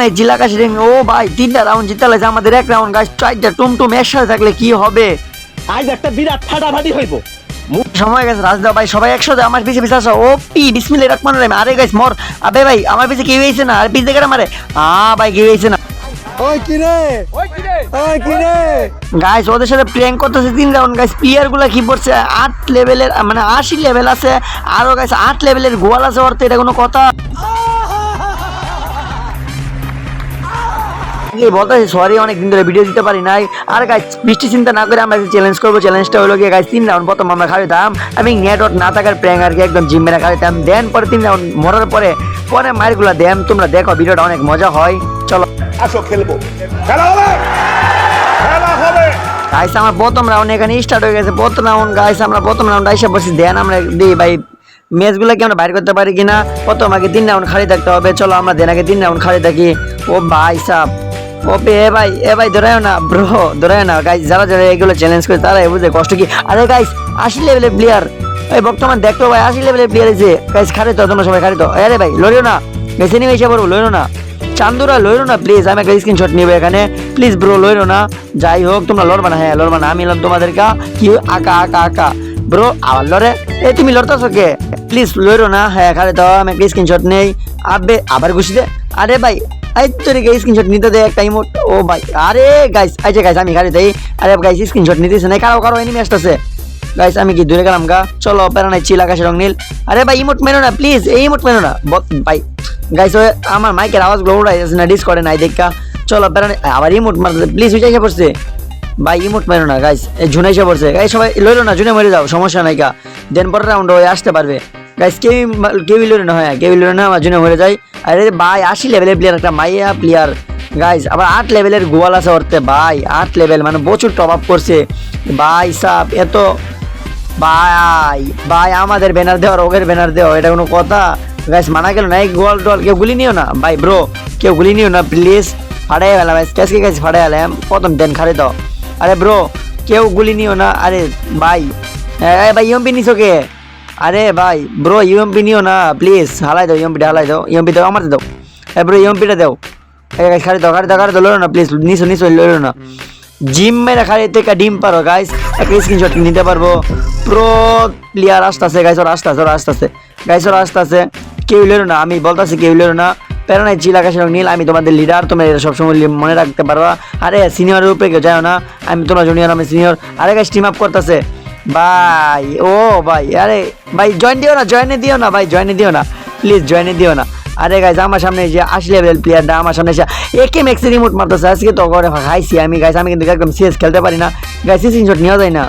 নাই জিলা কাশি রিং ও ভাই তিনটা রাউন্ড জিতে লাগছে আমাদের এক রাউন্ড গাছ চারটা টুমটুম একসাথে থাকলে কি হবে? আজ একটা বিরাট ফাটাফাটি হইব। সময় গেছে রাজদা ভাই সবাই একসাথে আমার পিছে পিছে আসো। ও পি বিসমিল্লাহির রহমানির রহিম আরে গাইস মর। আবে ভাই আমার পিছে কেউ না আর পিছে দেখে মারে আ ভাই কেউ না। ওই কিরে ওই কিরে গাইস ওদের সাথে প্র্যাঙ্ক করতেছে তিন রাউন্ড গাইস প্লেয়ারগুলা কি পড়ছে আট লেভেলের মানে আশি লেভেল আছে আরও গাইস আট লেভেলের গোয়াল আছে ওর তো এটা কোনো কথা। কি বলতেছি সরি অনেক দিন ধরে ভিডিও দিতে পারি নাই। আর গাইস বৃষ্টি চিন্তা না করে আমরা চ্যালেঞ্জ করব। চ্যালেঞ্জটা হলো গিয়ে তিন রাউন্ড প্রথম আমরা খাড়িতাম আমি নেটওয়ার্ক না থাকার প্র্যাঙ্ক আর কি একদম জিম মেরা খাড়িতাম দেন পরে তিন রাউন্ড মরার পরে পরে মায়েরগুলো দেন তোমরা দেখো ভিডিওটা অনেক মজা হয়। চলো। আসো খেলব। খেলা হবে! খেলা হবে! গাইস আমার প্রথম রাউন্ড এখানে স্টার্ট হয়ে গেছে। প্রথম রাউন্ড গাইস আমরা প্রথম রাউন্ড আইসা বসে। দেন আমরা দিই ভাই ম্যাচগুলো কি আমরা বাইর করতে পারি কিনা? প্রথম আগে তিন রাউন্ড খালি থাকতে হবে। চলো আমরা দেন আগে তিন রাউন্ড খালি থাকি। ও ভাই সাহ ও এ ভাই এ ভাই ধরায় না, ব্রো ধরায় না। গাইস যারা যারা এগুলো চ্যালেঞ্জ করে তারা বুঝে কষ্ট কি। আরে গাইস আশি লেভেলের প্লেয়ার এই বর্তমান দেখতো ভাই, আশি লেভেলের প্লেয়ার আছে গাইস খারে তো, তোমরা সবাই খারে তো। আরে ভাই লড়িও না। বেছে নিয়ে এসে পড়ব লড়িও না। চান্দুরা, লইরো না প্লিজ আমি একটা স্ক্রিনশট নিব এখানে। প্লিজ ব্রো লইরো না। যাই হোক, তোমরা লড়বা না। হ্যাঁ লড়বা না। আমি লড় তোমাদের কা আকা আকা আকা। ব্রো আবার লড়ে। এ, তুমি লড়তেছো কে? প্লিজ লইরো না। হ্যাঁ খালি তো, আমি একটা স্ক্রিনশট নেই। আবে, আবার ঘুষি দে। আরে ভাই এই তোর স্ক্রিনশট নিতে দে একটা ইমোট ও ভাই, আরে গাইস আচ্ছা গাইস আমি খালি দেই। আরে গাইস স্ক্রিনশট নিতেছে না কারও কারও এনিমি আসতেছে। গাইস আমি কি দূরে গেলাম গা? চলো, প্যারা নাই, চিল আকাশে রং নীল। আরে ভাই ইমোট মেনো না প্লিজ এই ইমোট মেনো না। ভাই গাইস আমার মাইকের আওয়াজগুলো উড়াই যাচ্ছে না ডিস করে নাই দেখা। চলো, প্যারা নাই, আবার ইমোট মারতে প্লিজ উঠে পড়ছে। ভাই ইমোট মেনো না গাইস এই ঝুনাইসে পড়ছে। গাইস সবাই লইলো না, ঝুনে মরে যাও, সমস্যা নাই কা দেন পরের রাউন্ড হয়ে আসতে পারবে। গাইস কেউই মা- কেউই লড়ে না, হয়, কেউই লড়ে না, আমার জন্য মরে যায়। আরে ভাই, আশি লেভেলের প্লেয়ার একটা মাইয়া প্লেয়ার গাইস আবার আট লেভেলের গোয়াল আছে ওরতে ভাই, আট লেভেল মানে প্রচুর টপ আপ করছে। ভাই, সাপ এত ভাই ভাই, আমাদের ব্যানার দেওয়ার ওদের ব্যানার দেওয়া, এটা কোনো কথা? গাইস মানা গেল না, এই গোয়াল টোয়াল কেউ গুলি নিও না? ভাই ব্রো কেউ গুলি নিও না প্লিজ ফাটাই গেলাম ক্যাসকে গাছ ফাটাই গেলাম প্রথম দেন খারে তো আরে ব্রো কেউ গুলি নিও না, আরে ভাই। ভাই ইউএমপি নিছো কে? আরে ভাই ব্রো ইউএমপি নিও না প্লিজ হালাই দাও ইউএমপিটা হালাই দাও ইউএমপি দাও আমার দাও। এ ব্রো ইউএমপিটা দাও। খারে দাও খারে দাও খারে দাও না প্লিজ নিছো নিছো লড়ো না। জিম মেরে খালি থেকে ডিম পারো গাইস একটা স্ক্রিনশট নিতে পারব। প্রো প্লেয়ার আসতেছে গাইস ওরা আসতেছে ওরা আসতেছে। গাইস ওরা আসতেছে, কেউ লেরো না, আমি বলতেছি কেউ লেরো না। নাই, চিল আকাশের নীল, আমি তোমাদের লিডার তোমরা এটা সবসময় মনে রাখতে পারবা। আরে সিনিয়রের উপরে কেউ যাও না, আমি তোমরা জুনিয়র আমি সিনিয়র আরে গাইস টিম আপ করতেছে। ভাই, ও ভাই, আরে ভাই জয়েন দিও না জয়েনে দিও না, ভাই জয়েনে দিও না। প্লিজ জয়েনে দিও না। আরে গাইজ আমার সামনে যে আশি লেভেল প্লেয়ারটা আমার সামনে এসে একে ম্যাক্সি রিমোট মারতেছে। আজকে তো ঘরে খাইছি আমি গাইজ আমি কিন্তু একদম সিএস খেলতে পারি না। গাইজ সিনশট নেওয়া যায় না।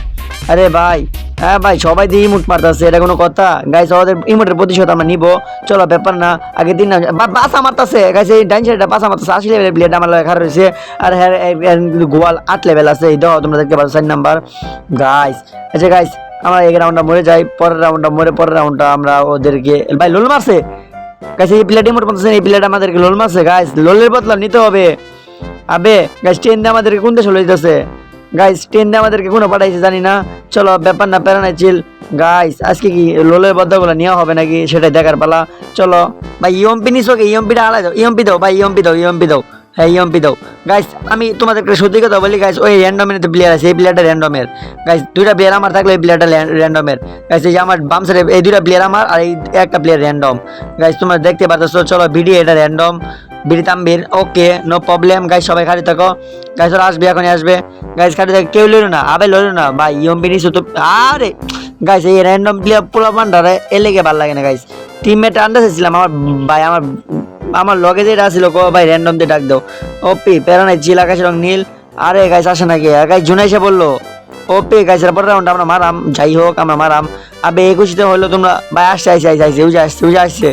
আরে ভাই হ্যাঁ ভাই, সবাই দিয়ে ইমোট মারতেছে, এটা কোনো কথা। গাইস ওদের ইমোটের প্রতিশোধ আমরা নিবো। চলো, ব্যাপার না আগে দিন না বাসা মারতেছে। গাইজ এই ডাইন সাইডটা বাসা মারতেছে, আশি লেভেলের প্লেয়ারটা আমার লেখা রয়েছে। আর হ্যাঁ গোয়াল আট লেভেল আছে, এই দাও, তোমরা দেখতে পাচ্ছ চার নাম্বার। গাইজ আচ্ছা গাইজ আমরা এই রাউন্ডটা মরে যাই, পরের রাউন্ডটা মরে, পরের রাউন্ডটা আমরা ওদেরকে ভাই, লোল মারছে? গাইস এই প্লেটে মোট পঞ্চাশ এই প্লেট আমাদেরকে লোল মারছে গাইস লোলের বদলা নিতে হবে। আবে গাইস ট্রেন আমাদেরকে কোন দেশে লইতেছে? গাইস ট্রেন আমাদেরকে কোনো পাঠাইছে জানি না। চলো, ব্যাপার না, প্যারা নাই চিল গাইস আজকে কি লোলের বদ্ধগুলো নেওয়া হবে নাকি? সেটাই দেখার পালা। চলো, ভাই ইএমপি নিছো কি? ইএমপিটা আলাই দাও। ইএমপি দাও, ভাই ইএমপি দাও ইএমপি দাও। হ্যাঁ ইএমপি দাও। গাইস আমি তোমাদেরকে সত্যি কথা বলি গাইস ওই র্যান্ডমের প্লেয়ার আছে, এই প্লেয়ারটা র্যান্ডমের গাইস দুইটা প্লেয়ার আমার থাকলে এই প্লেয়ারটা র্যান্ডমের গাইস এই যে আমার বাম সাইডে এই দুইটা প্লেয়ার আমার আর এই একটা প্লেয়ার র্যান্ডম গাইস তোমরা দেখতে পারতেছো, চলো ভিডিও এটা র্যান্ডম বিড়ি তাম্বির ওকে নো প্রবলেম গাইস সবাই খালি থাকো। গাইস ওরা আসবে, এখনই আসবে। গাইস খালি থাকো। কেউ লইলো না, আবে লইলো না। ভাই ইএমপি নিছো তো আরে! গাইস এই র্যান্ডম প্লেয়ার পুরো বান্ডারে এ লেগে ভালো লাগে না গাইস টিমমেট আন্দাজে ছিলাম, আমার ভাই, আমার আমার লগে যেটা ছিল, কো ভাই র্যান্ডম দিয়ে ডাক দাও। ওপি প্যারা নাই, চিল আকাশ রং নীল। আরে গাইস আসে নাকি? আর জুনে এসে বলল ওপি গাইস পরের রাউন্ড আমরা মারাম। যাই হোক, আমরা মারাম। আবে একুশিতে হলো তোমরা, ভাই, আসছে আসছে আসছে আসছে, উজে আসছে উজে আসছে।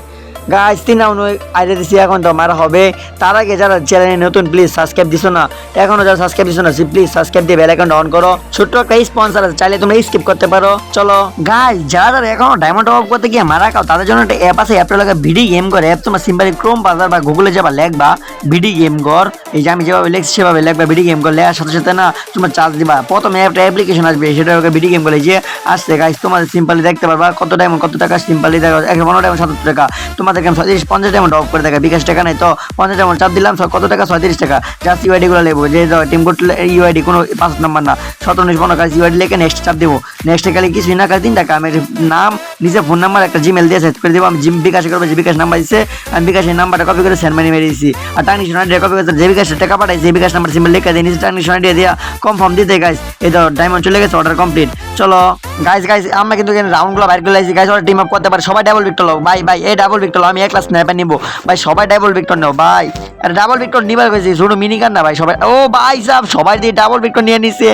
গাইস তিন রাউন্ড আইডে দিছি এখন তো, মারা হবে। তার আগে যারা চ্যানেলে নতুন প্লিজ সাবস্ক্রাইব দিছো না। এখনও যারা সাবস্ক্রাইব দিছো না প্লিজ সাবস্ক্রাইব দিয়ে বেল আইকনটা অন করো। ছোট্ট একটা স্পন্সর আছে, চাইলে তোমরা স্কিপ করতে পারো। চলো। গাইস যারা যারা এখনও ডায়মন্ড অফ করতে গিয়ে মারা খাও, তাদের জন্য একটা অ্যাপ আছে অ্যাপটা লাগে ভিডি গেম করে অ্যাপ তোমার সিম্পলি ক্রোম বাজার বা গুগলে যাবা, লেখবা ভিডি গেম কর এই যে আমি যেভাবে লেখছি, সেভাবে লেখবা ভিডি গেম কর লেখার সাথে সাথে না, তোমার চার্জ দিবা। প্রথমে একটা অ্যাপ্লিকেশন আসবে, সেটা ওকে ভিডি গেম করে যে আসছে। গাইস তোমাদের সিম্পলি দেখতে পারবা, কত ডায়মন্ড কত টাকা সিম্পলি দেখো এক পনেরো টাকা সত্তর টাকা। তোমাদের দেখলাম ছয়ত্রিশ, পঞ্চাশ টাকা ড্রপ করে দেখা বিকাশ টাকা নাই তো, পঞ্চাশ টাকা চাপ দিলাম কত টাকা? ছয়ত্রিশ টাকা। জাস্ট ইউআইডি গুলো লেবো। যে টিম কোড ইউআইডি কোনো পাঁচ নাম্বার না। সতেরো উনিশ পনেরো কাজ ইউআইডি লেখে নেক্সট চাপ দেবো। নেক্সট খালি কিছুই না কাজ তিন টাকা। আমি নাম নিজে ফোন নাম্বার একটা জিমেল দিয়ে সেট করে দেবো। আমি জিম বিকাশ করব, যে বিকাশ নাম্বার দিচ্ছে আমি বিকাশের নাম্বারটা কপি করে সেন্ড মানি মেরে দিচ্ছি আর টার্নিং সোনারি কপি করে যে বিকাশের টাকা পাঠাইছে, যে বিকাশ নাম্বার সিমেল লিখে দিয়ে নিচে টার্নিং সোনারি দিয়ে কনফার্ম দিতে গাইস এই তো ডায়মন্ড চলে গেছে অর্ডার কমপ্লিট চলো গাইস গাইস আমরা কিন্তু রাউন্ডগুলো বাইর করে লাইছি। গাইস ওরা টিম আপ করতে পারে। সবাই ডাবল ভিক্টর লো ভাই ভাই এই ডাবল ভিক্টর আমি এক ক্লাস স্ন্যাপার নিবো। ভাই, সবাই ডাবল ভিক্টর নেব ভাই। আরে ডাবল ভিক্টর নিবার হয়েছে, শুধু মিনি গান না, ভাই, সবাই ও, ভাই সাহ সবাই দিয়ে ডাবল ভিক্টর নিয়ে নিছে।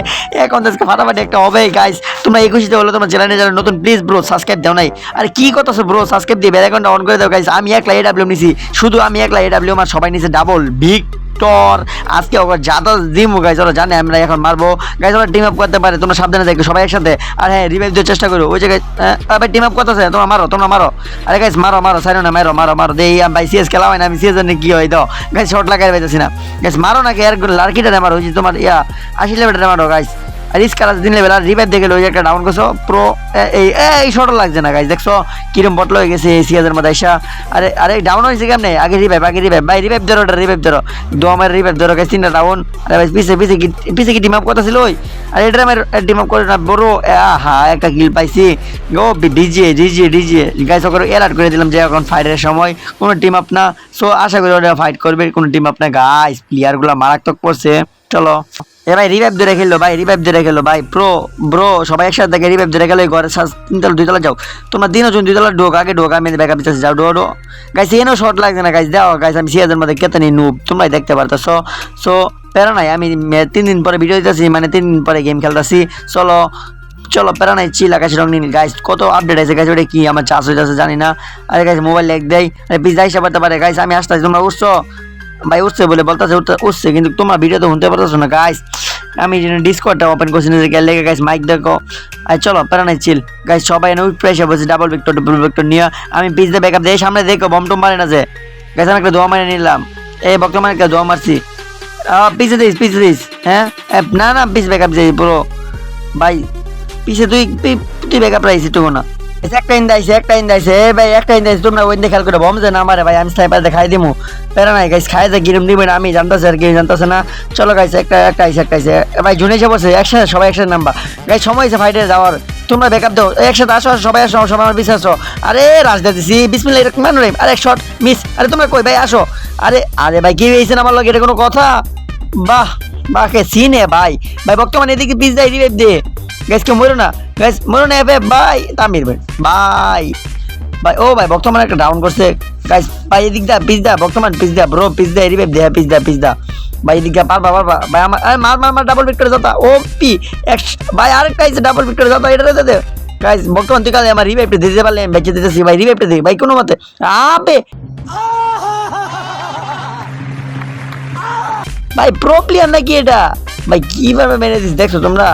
এখন আজকে ফাটাফাটি একটা হবে গাইস তোমরা একুশিতে হলো তোমার চ্যানেলে যারা নতুন প্লিজ ব্রো সাবস্ক্রাইব দাও নাই। আরে, কি কথা ব্রো সাবস্ক্রাইব দিয়ে বেল আইকনটা অন করে দাও গাইস আমি একলা এডাব্লিউ নিছি। শুধু আমি একলা এডাব্লিউ আমার সবাই নিছে ডাবল ভিক ভিক্টর আজকে ওকে যাদা দিমু গাইজ ওরা জানে আমরা এখন মারবো। গাইজ ওরা টিম আপ করতে পারে, তোমরা সাবধানে দেখো, সবাই একসাথে। আর হ্যাঁ রিভাইভ দেওয়ার চেষ্টা করো। ওই জায়গায় ভাই টিম আপ করতেছে, তোমরা মারো তোমরা মারো। আরে গাইজ মারো মারো সাইরো না, মারো মারো মারো। দেই, আমি ভাই সিএস খেলা হয় না, আমি সিএস জানি কি হয় তো। গাইজ শর্ট লাগাই পাইতেছি না। গাইজ মারো নাকি, আর লার্কিটা মারো, ওই যে তোমার ইয়া আশি লেভেলটা মারো গাইজ আর রিস্কার দিন লেভেল আর রিভাইভ দেখে ওই একটা ডাউন করছ। প্রো এই এই শর্ট লাগছে না গাইজ দেখছ কিরম বটল হয়ে গেছে সিএসের মধ্যে আইসা। আরে আরে ডাউন হয়েছে কেমনে? আগে রিভাইভ আগে রিভাইভ ভাই রিভাইভ ধরো ওটা রিভাইভ ধরো। দমের রিভাইভ ধরো গাইজ তিনটা ডাউন আরে ভাই, পিছে পিছে কি পিছে কি টিম আপ কথা ছিল ওই আর, এটা আমার টিম আপ করে না, বড় হা একটা কিল পাইছি। ও DJ DJ DJ. Guys okay alert করে দিলাম যে এখন ফাইটের সময়। কোনো টিম আপ না। সো আশা করি ওরা ফাইট করবে, কোনো টিম আপ না। গাইজ প্লেয়ারগুলো মারাত্মক করছে চলো। এ ভাই রিভাইভ ধরে খেললো ভাই রিভাইভ ধরে খেলো ভাই। প্রো ব্রো সবাই একসাথে দেখে রিভাইভ ধরে গেলো ঘরে তিনতলা দুইতলা যাও। তোমরা দিনও জন দুইতলা ঢোক, আগে ঢোক, আমি ব্যাকআপ দিতেছি, যাও ডো ডো গাইস এনেও শর্ট লাগছে না গাইস দাও গাইস আমি সিয়াদের মধ্যে কেতে নিই নুব তোমরাই দেখতে পারতেছো। সো প্যারা নাই আমি তিন দিন পরে ভিডিও দিতেছি মানে তিন দিন পরে গেম খেলতেছি। চলো চলো প্যারা নাই চিল আকাশ রং নিন গাইস কত আপডেট আছে গাইস ওটা কি? আমার চাষ হয়ে যাচ্ছে জানি না। আরে গাইস মোবাইল লেগ দেয়। আরে পিস যাইসা পারতে পারে। গাইস আমি আসতেছি, তোমরা উঠছো। ভাই উঠছে বলে বলতেছে, উঠতে, উঠছে, কিন্তু তোমার ভিডিও তো শুনতে পারতেছো না গাইস আমি ডিসকর্ডটা ওপেন করছি নিজে গেলে গাইস মাইক দেখো। আর চলো প্যারা নাই চিল গাইস সবাই এনে প্রেশার বলছে ডাবল ভিক্টর ডাবল ভিক্টর নিয়ে, আমি পিস দিয়ে ব্যাকআপ দিয়ে সামনে দেখো বম টম মারে না যে। গাইস আমি একটা দোয়া মারে নিলাম। এই বর্তমানে একটা দোয়া মারছি। পিছে দিস পিছে দিস হ্যাঁ? না না পিস ব্যাকআপ যাই পুরো ভাই, পিছে তুই তুই ব্যাকআপ রাখিস একটু না। একটা ইন্দা আইছে একটা ইন্দা আইছে এ ভাই একটা ইন্দা আইছে তোমরা ওই খেয়াল করে বম যে না মারে ভাই আমি স্নাইপার দেখাই দিমু প্যারা নাই গাইস খাই যে গিরম দিবেন আমি জানতেছি আর কি জানতেছে না চলো গাইস একটা একটা আইছে একটা আইছে ভাই জুনে এসে একসাথে সবাই একসাথে নাম্বা গাইস সময় আছে ফাইটে যাওয়ার তোমরা ব্যাকআপ দাও একসাথে আসো আসো, সবাই আসো সবাই আমার বিশ্বাস আরে রাজদা দিছি বিসমিল্লাহ এরকম মানু রে আরে শট মিস আরে তোমরা কই ভাই আসো আরে আরে ভাই কি হয়েছে আমার লগে এটা কোনো কথা বাহ বাহ কে সিনে ভাই ভাই বর্তমানে এদিকে পিস দেয় রিভাইভ দে গ্যাস কেউ মরো না। গ্যাস মরো না এফে বাই তামির ভাই। বাই ভাই ও ভাই, বর্তমানে একটা ডাউন করছে। গাইস ভাই এদিক দা পিস দা বর্তমান পিস দা ব্রো পিস দা রিভাইভ দে পিস দা পিস দা ভাই এদিক দা পারবা পারবা। ভাই আমার মার মার মার ডাবল বিট করে যাতা ও, পি ভাই আরেকটা আছে ডাবল বিট করে যাতা এটা দে গাইস বর্তমান তুই কালে আমার রিভাইভটা দিতে পারলে, আমি বেঁচে দিতেছি, ভাই রিভাইভটা দে, ভাই, কোনো মতে। আপে ভাই প্রো প্লেয়ার নাকি এটা? ভাই, কীভাবে মেরে দিস, দেখছ তোমরা?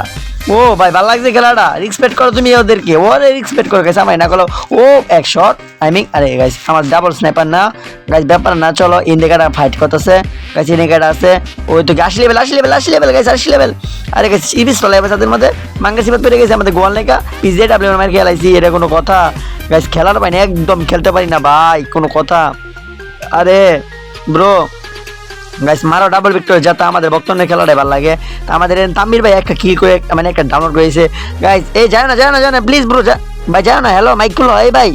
ও ভাই, ভালো লাগছে খেলাটা। রিসপেক্ট করো তুমি ওদেরকে। ওরে রিসপেক্ট করো গেছে আমার না করো। ও, এক শট আই মিন আরে গাইস আমার ডাবল স্নাইপার না। গাইস ব্যাপার না, চলো ইন্ডিকাটা ফাইট করতেছে। গাইস ইন্ডিকাটা আছে। ওই তো আশি লেভেল আশি লেভেল আশি লেভেল গাইস আশি লেভেল আরে গাইস ইবিস চলে যাবে তাদের মধ্যে। মাঙ্গা সিবাত পেরে গেছে আমাদের গোয়াল লেখা পিজে ডাব্লিউ মার খেলাইছি, এটা কোনো কথা। গাইস খেলার পাই না একদম খেলতে পারি না, ভাই, কোনো কথা। আরে ব্রো গাইস মারো ডাবল ভিক্টর যাতে আমাদের বক্তব্যের খেলাটাই ভালো লাগে। তা আমাদের এই তাম্বির ভাই একটা কিল করে মানে একটা ডাউনলোড করেছে। গাইস এই যায় না যায় না যায় না প্লিজ ব্রো ভাই যাও না হ্যালো মাইক খুলো, এই ভাই।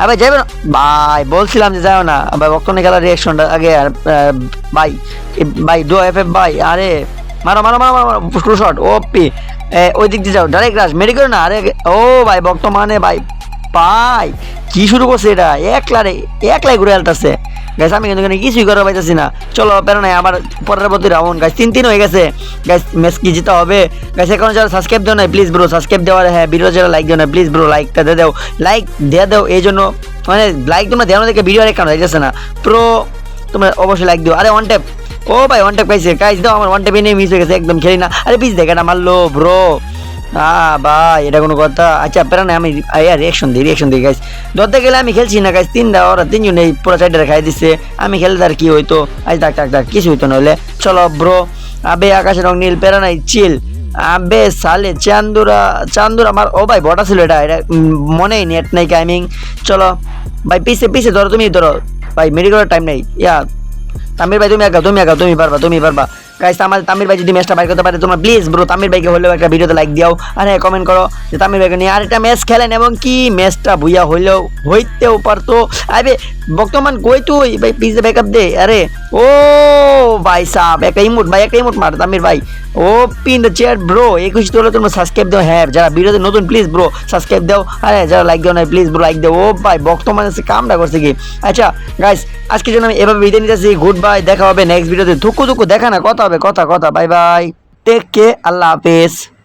আরে ভাই যাবে ভাই, বলছিলাম যে যাও না। ভাই, বক্তব্য খেলার রিয়াকশনটা আগে, আর ভাই ভাই ডো এফ এফ, ভাই, আরে, মারো মারো মারো মারো টু শট ও পি ওই দিক দিয়ে যাও ডাইরেক্ট রাশ মেরি করো না, আরে, ও ভাই বর্তমানে ভাই ভাই, কি শুরু করছে এটা? একলা রে, একলাই ঘুরে আলতাছে। গাইস আমি কিন্তু এখানে কিছুই করা পাইতেছি না। চলো প্যারা নাই আমার পরবর্তী রাউন্ড। গাইস তিন তিন হয়ে গেছে। গাইস ম্যাচ কি জিতে হবে? গাইস এখন যারা সাবস্ক্রাইব দেও না প্লিজ ব্রো সাবস্ক্রাইব দেওয়ার হ্যাঁ ভিডিও যারা লাইক দেও না প্লিজ ব্রো লাইকটা দিয়ে দেও। লাইক দিয়ে দেও, এই জন্য মানে লাইক তোমরা দেওয়া দেখে ভিডিও কেন যাইতেছে না। প্রো তোমরা অবশ্যই লাইক দিও। আরে ওয়ান ট্যাপ ও ভাই ওয়ান ট্যাপ পাইছে। গাইস দাও, আমার ওয়ান ট্যাপ এনে মিস হয়ে গেছে, একদম খেলি না। আরে পিস দেখে না, মারলো ব্রো আহ, ভাই, এটা কোনো কথা। আচ্ছা প্যারা না, আমি রিয়াকশন দিই রিয়াকশন দিই ধরতে গেলে আমি খেলছি না গাইস তিনটা, ওরা তিনজন এই পুরো সাইডে খাই দিচ্ছে আমি খেলতে আর কি হইতো? আজ ডাক ডাক ডাক কিছু হইতো নইলে চলো ব্রো আবে, আকাশের রং নীল, প্যারা নাই চিল আবে, সালে চান্দুরা চান্দুরা আমার, ও ভাই বটা ছিল এটা। এটা মনেই নেট নাই টাইমিং চলো, ভাই, পিছে পিছে, ধরো, তুমি ধরো। ভাই মেডিকেলের টাইম নেই। ইয়া তামির ভাই, তুমি একা তুমি একা, তুমি পারবা তুমি পারবা। গাইস আমাদের তামির ভাই যদি ম্যাচটা বাইর করতে পারে, তোমরা প্লিজ ব্রো তামির ভাইকে হলেও একটা ভিডিওতে লাইক দিও। আর হ্যাঁ কমেন্ট করো যে তামির ভাইকে নিয়ে আরেকটা ম্যাচ খেলেন এবং কি ম্যাচটা ভুইয়া হইলেও হইতেও পারতো। আরে, বর্তমান কই তুই? ভাই পিজে ব্যাকআপ দে। আরে, ও ভাই সাহ একটা ইমোট ভাই একটা ইমোট মার তামির ভাই। ও পিন দ্য চেয়ার, ব্রো, একুশ তোলা তোমরা সাবস্ক্রাইব দাও হ্যাঁ যারা ভিডিওতে নতুন প্লিজ ব্রো সাবস্ক্রাইব দাও। আরে, যারা লাইক দাও না প্লিজ ব্রো লাইক দাও। ও ভাই, বর্তমানে সে কামটা করছে কি? আচ্ছা গাইস আজকে জন্য আমি এভাবে বিদায় নিতেছি গুড বাই দেখা হবে নেক্সট ভিডিওতে ধুকু ধুকু, দেখা না, কথা হবে, কথা কথা বাই বাই টেক কে আল্লাহ হাফেজ।